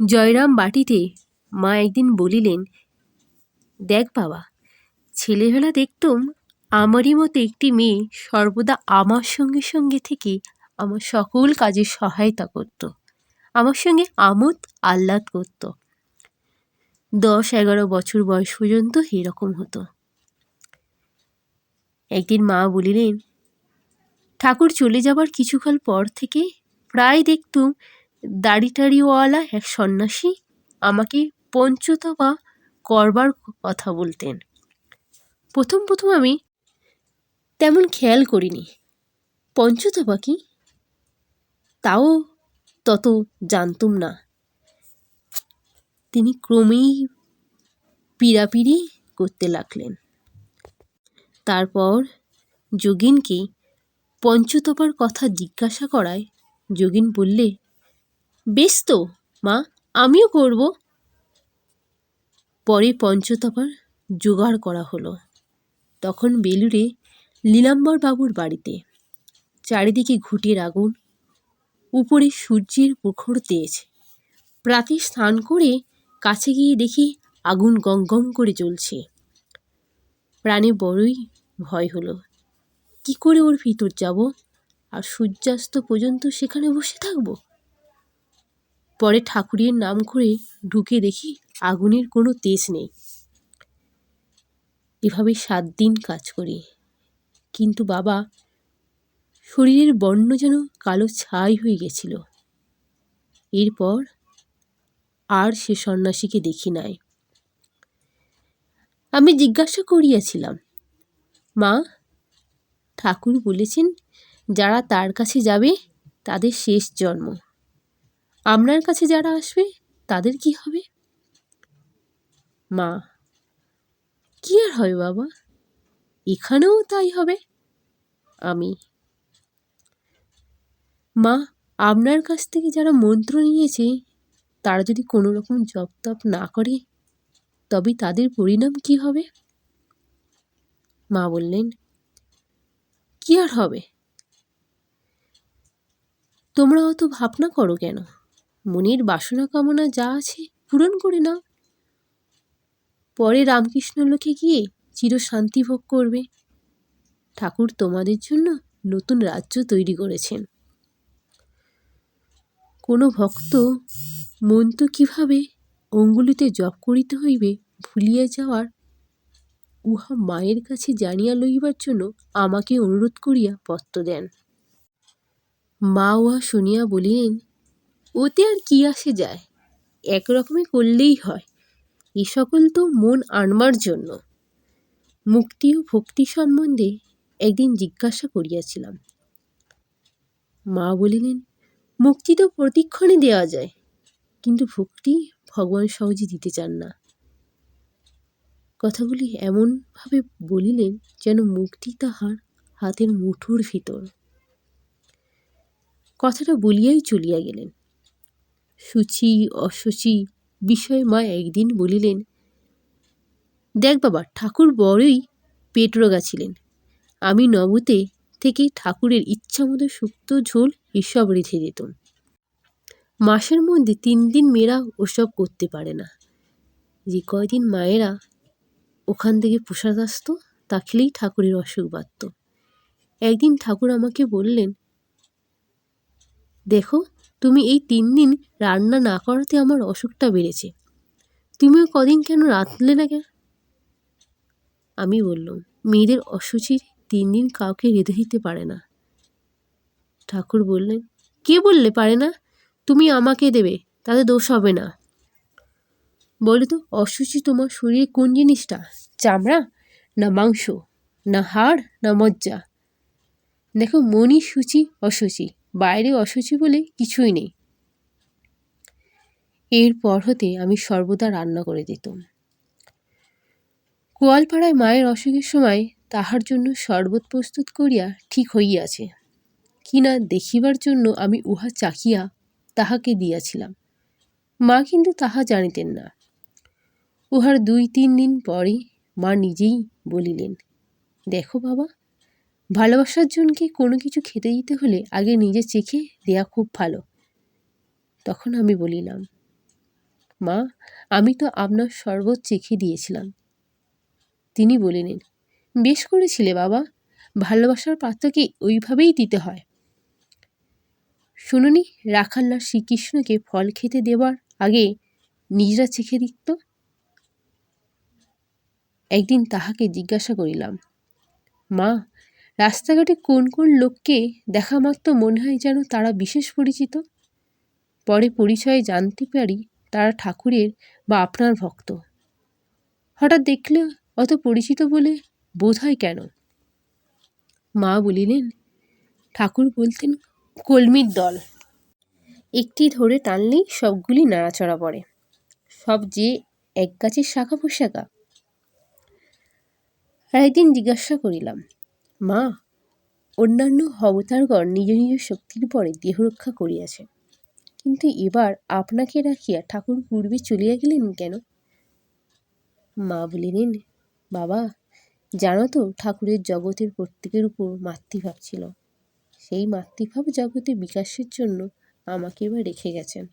জয়রাম বাটিতে মা একদিন বলিলেন, দেখ বাবা, ছেলেবেলা দেখতুম আমারই মতো একটি মেয়ে সর্বদা আমার সঙ্গে সঙ্গে থেকে আমার সকল কাজে সহায়তা করত। আমার সঙ্গে আমোদ আহ্লাদ করত। দশ, এগারো বছর বয়স পর্যন্ত এরকম হতো। একদিন মা বলিলেন, ঠাকুর চলে যাবার কিছুকাল পর থেকে প্রায় দেখতুম দাড়ি টাড়িওয়ালা এক সন্ন্যাসী আমাকে পঞ্চতপা করবার কথা বলতেন। প্রথম প্রথম আমি তেমন খেয়াল করিনি। পঞ্চতপা কি? তাও তত জানতুম না। তিনি ক্রমেই পীড়াপিড়ি করতে লাগলেন। তারপর যোগিনকে পঞ্চতপার কথা জিজ্ঞাসা করায় যোগিন বললে বেশ তো, মা, আমিও করব। পরে পঞ্চতপার জোগাড় করা হলো। তখন বেলুড়ে লীলাম্বর বাবুর বাড়িতে চারিদিকে ঘুটের আগুন, উপরে সূর্যের প্রখর তেজ। প্রাতে স্নান করে কাছে গিয়ে দেখি আগুন গম গম করে জ্বলছে। প্রাণে বড়ই ভয় হলো। কি করে ওর ভিতর যাব? আর সূর্যাস্ত পর্যন্ত সেখানে বসে থাকব? পরে ঠাকুরের নাম করে ঢুকে দেখি আগুনের কোনো তেজ নেই। এভাবে সাত দিন কাজ করি। কিন্তু বাবা, শরীরের বর্ণ যেন কালো ছাই হয়ে গেছিল। এরপর আর সে সন্ন্যাসীকে দেখি নাই। আমি জিজ্ঞাসা করিয়াছিলাম, মা, ঠাকুর বলেছেন, যারা তার কাছে যাবে, তাদের শেষ জন্ম। আপনার কাছে যারা আসবে, তাদের কি হবে? মা, কি আর হবে বাবা? এখানেও তাই হবে? আমি। মা, আপনার কাছ থেকে যারা মন্ত্র নিয়েছে, তারা যদি কোনো রকম জপ তপ না করে, তবে তাদের পরিণাম কি হবে? মা বললেন, কি আর হবে? তোমরা অত ভাবনা করো কেন? মনের বাসনা কামনা যা আছে পূরণ করে নাও। পরে রামকৃষ্ণ লোকে গিয়ে চিরশান্তি ভোগ করবে। ঠাকুর তোমাদের জন্য নতুন রাজ্য তৈরি করেছেন। কোনো ভক্ত মন্ত্র কীভাবে অঙ্গুলিতে জপ করিতে হইবে ভুলিয়া যাওয়ার উহা মায়ের কাছে জানিয়া লইবার জন্য আমাকে অনুরোধ করিয়া পত্র দেন। মা উহা শুনিয়া বলিলেন ওতে আর কি আসে যায়? একরকমই করলেই হয়। এ সকল তো মন আনবার জন্য। মুক্তি ও ভক্তি সম্বন্ধে একদিন জিজ্ঞাসা করিয়াছিলাম। মা বলিলেন, মুক্তি তো প্রতিক্ষণে দেওয়া যায়, কিন্তু ভক্তি ভগবান সহজে দিতে চান না। কথাগুলি এমনভাবে বলিলেন যেন মুক্তি তাহার হাতের মুঠোর ভিতর। কথাটা বলিয়াই চলিয়া গেলেন। সুচি, অসুচি, বিষয়ে মা একদিন বলিলেন, দেখ বাবা, ঠাকুর বড়ই পেট রোগা ছিলেন। আমি নবতে থেকে ঠাকুরের ইচ্ছা মতো শুক্তো ঝোল এসব রেঁধে দিতাম। মাসের মধ্যে তিন দিন মেয়েরা ওসব করতে পারে না। যে কয়দিন মায়েরা ওখান থেকে প্রসাদ আসতো, তা খেলেই ঠাকুরের অসুখ বাড়ত একদিন ঠাকুর আমাকে বললেন, দেখো তুমি এই তিন দিন রান্না না করাতে আমার অসুখটা বেড়েছে। তুমিও কদিন কেন রাঁধলে না কেন? আমি বললাম, মেয়েদের অসুচির তিন দিন কাউকে রেঁধে দিতে পারে না। ঠাকুর বললেন, কে বললে পারে না? তুমি আমাকে দেবে, তাতে দোষ হবে না। বলে তো অসুচি তোমার শরীরে কোন জিনিসটা? চামড়া? না মাংস? না হাড়? না মজ্জা? দেখো মনই সূচি অসুচি। বাইরে অসুচি বলে কিছুই নেই। এরপর হতে আমি সর্বদা রান্না করে দিতাম। কোয়ালপাড়ায় মায়ের অসুখের সময় তাহার জন্য শরবত প্রস্তুত করিয়া ঠিক হইয়াছে। কিনা দেখিবার জন্য আমি উহা চাখিয়া তাহাকে দিয়াছিলাম। মা কিন্তু তাহা জানিতেন না। উহার দুই তিন দিন পরে মা নিজেই বলিলেন, দেখো বাবা ভালোবাসার জনকে কোনো কিছু খেতে দিতে হলে আগে নিজে চেখে দেয়া খুব ভালো। তখন আমি বলিলাম, মা, আমি তো আপনার শরবত চেখে দিয়েছিলাম। তিনি বলিলেন, বেশ করেছিলে বাবা, ভালোবাসার পাত্রকে ওইভাবেই দিতে হয়। শুনুনি রাখাল্লা শ্রীকৃষ্ণকে ফল খেতে দেবার আগে নিজেরা চেখে দিত? একদিন তাহাকে জিজ্ঞাসা করিলাম, মা রাস্তাঘাটে কোন কোন লোককে দেখা মাত্র মনে হয় যেন তারা বিশেষ পরিচিত? পরে পরিচয়ে জানতে পারি তারা ঠাকুরের বা আপনার ভক্ত। হঠাৎ দেখলে অত পরিচিত বলে বোধ হয় কেন? মা বলিলেন, ঠাকুর বলতেন, কলমির দল। একটি ধরে টানলেই সবগুলি নাড়াচড়া পড়ে সব যে এক গাছের শাখা পোশাকা আর একদিন জিজ্ঞাসা করিলাম মা, অন্যান্য অবতারগণ নিজ নিজ শক্তির পরে দেহরক্ষা করিয়াছে। কিন্তু এবার আপনাকে রাখিয়া ঠাকুর পূর্বে চলিয়া গেলেন কেন? মা বলিলেন, বাবা, জানো তো ঠাকুরের জগতের প্রত্যেকের উপর মাতৃভাব ছিল। সেই মাতৃভাব জগতে বিকাশের জন্য আমাকে এবার রেখে গেছেন।